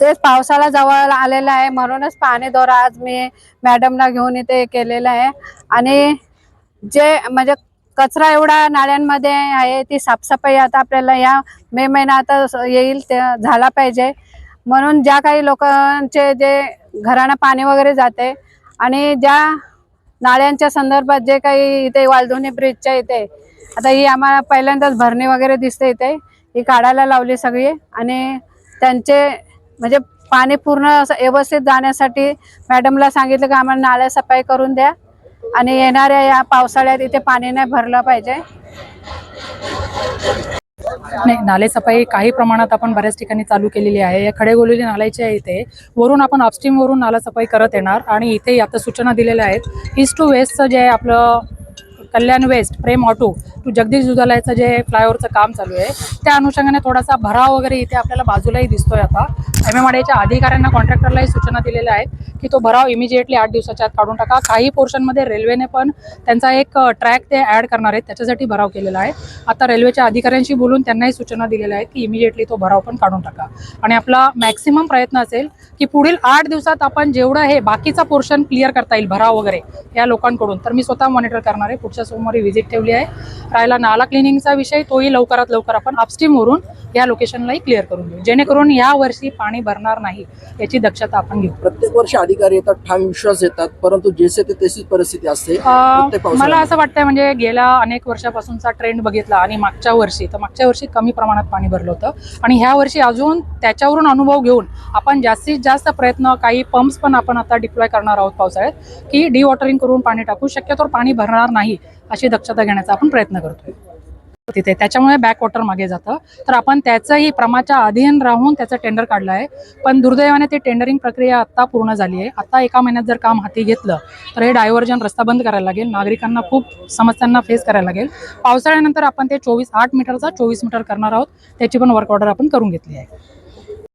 तेच पावसाला जवळ आलेला आहे. म्हणूनच पाणी दौरा आज मी मॅडमला घेऊन इथे केलेला आहे. आणि जे म्हणजे कचरा एवढा नाळ्यांमध्ये आहे ती साफसफाई आता आपल्याला या मे महिना आता येईल ते झाला पाहिजे. म्हणून ज्या काही लोकांचे जे घरांना पाणी वगैरे जाते आणि ज्या नाळ्यांच्या संदर्भात जे काही इथे वालधुनी ब्रिजच्या इथे आता ही आम्हाला पहिल्यांदाच भरणी वगैरे दिसते इथे. ही काढायला लावली सगळी. आणि त्यांचे म्हणजे पाणी पूर्ण असं व्यवस्थित जाण्यासाठी मॅडमला सांगितलं की आम्हाला नाल्या सफाई करून द्या आणि येणाऱ्या या पावसाळ्यात इथे पाणी नाही भरलं पाहिजे. नाही नाले सफाई काही प्रमाणात आपण बऱ्याच ठिकाणी चालू केलेली आहे. या खडेगोलेली नाल्याची आहे इथे. वरून आपण अपस्ट्रीमवरून नाला सफाई करत येणार आणि इथे आता सूचना दिलेल्या आहेत. ईस्ट टू वेस्टचं जे आहे आपलं Kalyan west Prem auto to Jagdish दुधालयाचं जे फ्लायओव्हरचं काम चालू आहे त्या अनुषंगाने थोडासा भराव वगैरे इथे आपल्याला बाजूलाही दिसतोय आता. एम एम आडीच्या अधिकाऱ्यांना कॉन्ट्रॅक्टरलाही सूचना दिलेल्या आहेत की तो भराव इमिजिएटली आठ दिवसाच्या आत काढून टाका. काही पोर्शनमध्ये रेल्वेने पण त्यांचा एक ट्रॅक ते ॲड करणार आहेत त्याच्यासाठी भराव केलेला आहे. आता रेल्वेच्या अधिकाऱ्यांशी बोलून त्यांनाही सूचना दिलेल्या आहेत की इमिजिएटली तो भराव पण काढून टाका. आणि आपला मॅक्सिमम प्रयत्न असेल की पुढील आठ दिवसात आपण जेवढं हे बाकीचा पोर्शन क्लिअर करता येईल भराव वगैरे या लोकांकडून. तर मी स्वतः मॉनिटर करणार आहे. पुढच्या सोमवारी व्हिजिट ठेवली आहे. राहिला नाला क्लिनिंगचा विषय तोही लवकरात लवकर आपण अपस्टीमवरून या लोकेशनलाही क्लिअर करून देऊ. जेणेकरून या वर्षी पाणी भरणार नाही याची दक्षता आपण घेऊ. प्रत्येक वर्षी अधिकारी येतात ठाम विश्वास येतात परंतु जैसे ते तशीच परिस्थिती असते. मला. असं वाटतंय म्हणजे गेल्या अनेक वर्षापासूनचा ट्रेंड बघितला आणि मागच्या वर्षी तर मागच्या वर्षी कमी प्रमाणात पाणी भरलं होतं. आणि ह्या वर्षी अजून त्याच्यावरून अनुभव घेऊन आपण जास्तीत जास्त प्रयत्न काही पंप्स पण आपण आता डिप्लॉय करणार आहोत पावसाळ्यात की डिवॉटरिंग करून पाणी टाकू. शक्यतोवर पाणी भरणार नाही अशी दक्षता घेण्याचा आपण प्रयत्न करतोय. तिथे. त्याच्यामुळे बॅक वॉटर मागे जातं. तर आपण त्याचंही प्रमाच्या अधीन राहून त्याचं टेंडर काढलं आहे. पण दुर्दैवाने ते टेंडरिंग प्रक्रिया आता पूर्ण झाली आहे. आता एका महिन्यात जर काम हाती घेतलं तर हे डायव्हर्जन रस्ता बंद करायला लागेल. नागरिकांना खूप समस्यांना फेस करायला लागेल. पावसाळ्यानंतर आपण ते चोवीस आठ मीटरचा चोवीस मीटर करणार आहोत. त्याची पण वर्क ऑर्डर आपण करून घेतली आहे.